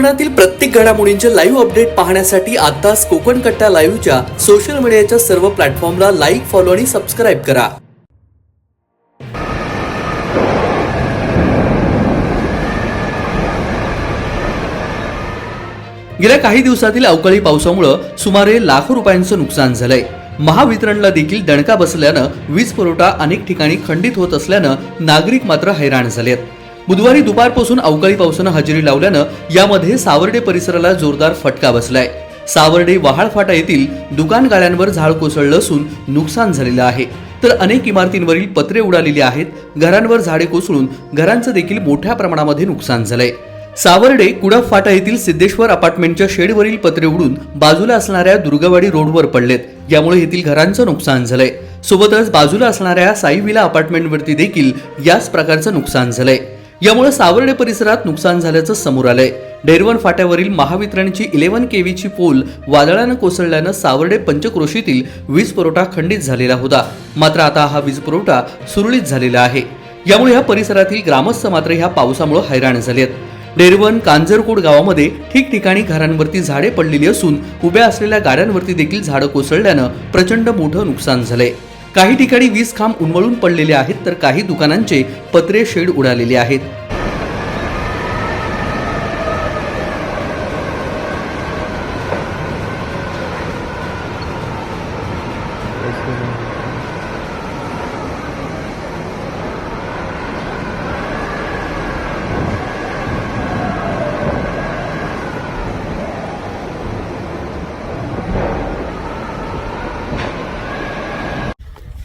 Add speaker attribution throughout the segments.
Speaker 1: कोकणातील प्रत्येक घडामोडींचे लाईव्ह अपडेट पाहण्यासाठी आताच कोकण कट्टा लाईव्हच्या सोशल मीडियाच्या सर्व प्लॅटफॉर्मला लाईक फॉलो आणि सबस्क्राईब करा. गेल्या काही दिवसातील अवकाळी पावसामुळं सुमारे लाखो रुपयांचं नुकसान झालंय. महावितरणला देखील दणका बसल्यानं वीज पुरवठा अनेक ठिकाणी खंडित होत असल्यानं नागरिक मात्र हैराण झालेत. बुधवारी दुपारपासून अवकाळी पावसानं हजेरी लावल्यानं यामध्ये सावर्डे परिसराला जोरदार फटका बसलाय. सावर्डे वहाळ फाटा येथील दुकान गाड्यांवर झाड कोसळलं असून नुकसान झालेलं आहे. तर अनेक इमारतींवरील पत्रे उडालेली आहेत. घरांवर झाडे कोसळून घरांचं देखील मोठ्या प्रमाणामध्ये नुकसान झालंय. सावर्डे कुडप फाटा येथील सिद्धेश्वर अपार्टमेंटच्या शेडवरील पत्रे उडून बाजूला असणाऱ्या दुर्गवाडी रोडवर पडलेत. यामुळे येथील घरांचं नुकसान झालंय. सोबतच बाजूला असणाऱ्या साई विला अपार्टमेंटवरती देखील याच प्रकारचं नुकसान झालंय. यामुळे सावर्डे परिसरात नुकसान झाल्याचं समोर आलंय. डेरवन फाट्यावरील महावितरणची इलेव्हन केव्हीची पोल वादळानं कोसळल्यानं सावर्डे पंचक्रोशीतील वीज पुरवठा खंडित झालेला होता. मात्र आता हा वीज पुरवठा सुरळीत झालेला आहे. यामुळे या परिसरातील ग्रामस्थ मात्र ह्या पावसामुळे हैराण झाले आहेत डेरवन कांजरकोड गावामध्ये ठिकठिकाणी घरांवरती झाडे पडलेली असून उभ्या असलेल्या गाड्यांवरती देखील झाडं कोसळल्यानं प्रचंड मोठं नुकसान झालंय. काही ठिकाणी वीज खांब उन्मळून पडलेले आहेत तर काही दुकानांचे पत्रे शेड उडालेले आहेत.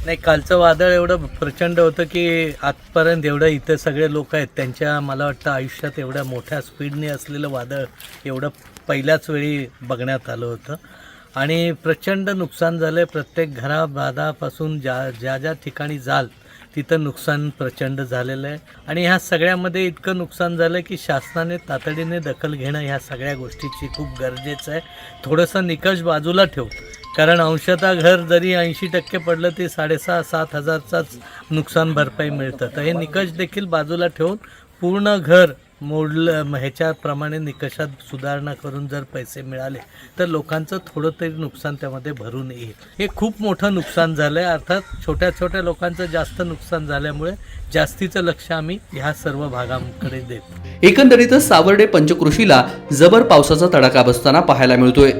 Speaker 2: नाही कालचं वादळ एवढं प्रचंड होतं की आजपर्यंत एवढं इथं सगळे लोक आहेत. त्यांच्या मला वाटतं आयुष्यात एवढ्या मोठ्या स्पीडने असलेलं वादळ एवढं पहिल्याच वेळी बघण्यात आलं होतं. आणि प्रचंड नुकसान झालं आहे प्रत्येक घराबाधापासून ज्या ज्या ज्या ठिकाणी जाल तिथं नुकसान प्रचंड झालेलं आहे. आणि ह्या सगळ्यामध्ये इतकं नुकसान झालं की शासनाने तातडीने दखल घेणं ह्या सगळ्या गोष्टीची खूप गरजेचं आहे. थोडंसं निकष बाजूला ठेव. कारण अंशतः घर जरी ऐंशी टक्के पडलं ते साडेसहा सात हजारचाच नुकसान भरपाई मिळतं. तर हे निकष देखील बाजूला ठेवून पूर्ण घर मोडलं ह्याच्याप्रमाणे निकषात सुधारणा करून जर पैसे मिळाले तर लोकांचं थोडं तरी नुकसान त्यामध्ये भरून येईल. हे खूप मोठं नुकसान झालं आहे अर्थात छोट्या छोट्या लोकांचं जास्त नुकसान झाल्यामुळे जास्तीचं लक्ष आम्ही ह्या सर्व भागांकडे देतो.
Speaker 1: एकंदरीतच सावर्डे पंचकृषीला जबर पावसाचा तडाखा बसताना पाहायला मिळतोय.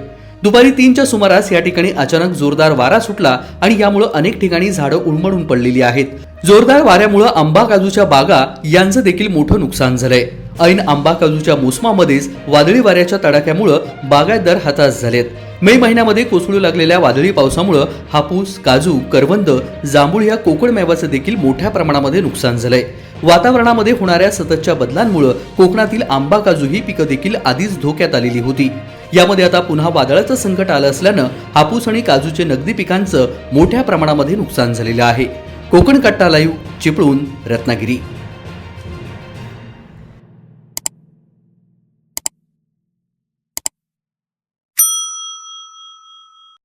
Speaker 1: दुपारी तीनच्या सुमारास या ठिकाणी अचानक जोरदार वारा सुटला आणि यामुळे अनेक ठिकाणी झाडं उलमडून पडलेली आहेत. जोरदार वाऱ्यामुळे आंबा काजूच्या बागा यांचं देखील मोठं नुकसान झालंय. ऐन आंबा काजूच्या मोसमामध्येच वादळी वाऱ्याच्या तडाख्यामुळं बागायतदार हताश झालेत. मे महिन्यामध्ये कोसळू लागलेल्या वादळी पावसामुळं हापूस काजू करवंद जांभूळ या कोकण मेवाचं देखील मोठ्या प्रमाणामध्ये नुकसान झालंय. वातावरणामध्ये होणाऱ्या सततच्या बदलांमुळे कोकणातील आंबा काजू ही पिकं देखील आधीच धोक्यात आलेली होती. यामध्ये आता पुन्हा वादळाचं संकट आलं असल्यानं हापूस आणि काजूचे नगदी पिकांचं मोठ्या प्रमाणामध्ये नुकसान झालेलं आहे. कोकण कट्टा लाईव्ह चिपळूण रत्नागिरी.